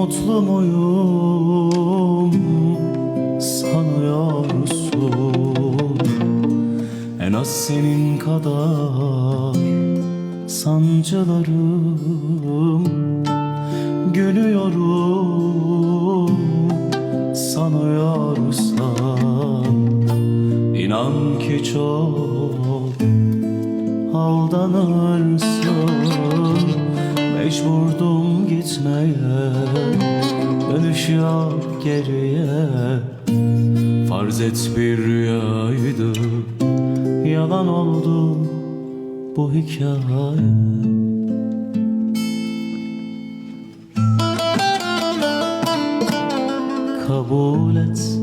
Uyum uyum sanıyorsun En az senin kadar sancılarım. Gülüyorum sanıyorsan İnan ki çok aldanırsın. Mecburdum gitmeye Dönüş yok geriye. Farz et bir rüyaydı Yalan oldu bu hikaye. Kabul et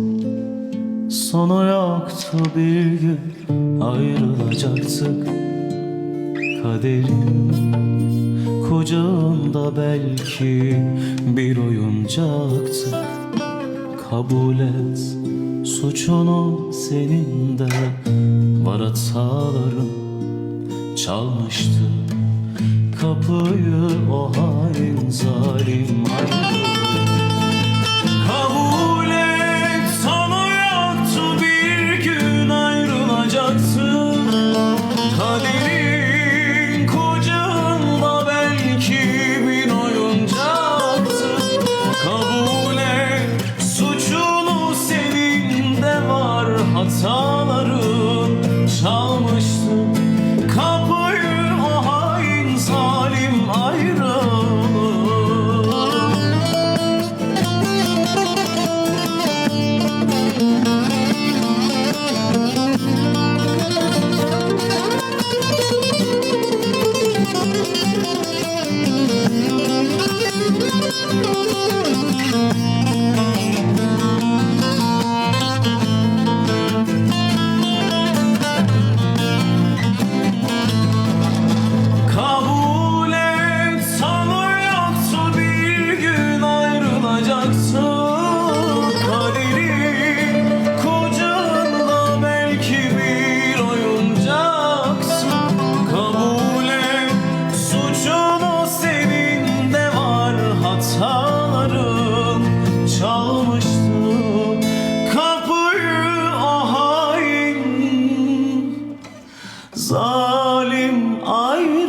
Sonu yoktu bir gün ayrılacaktık Kaderin ucunda belki bir oyuncaktı Kabul et suçunu senin de. Var hataların çalmıştı. Kapıyı o hain zalim ayrıldı. Kabul et sana bir gün ayrılacaksın Kadir zalim ayrı.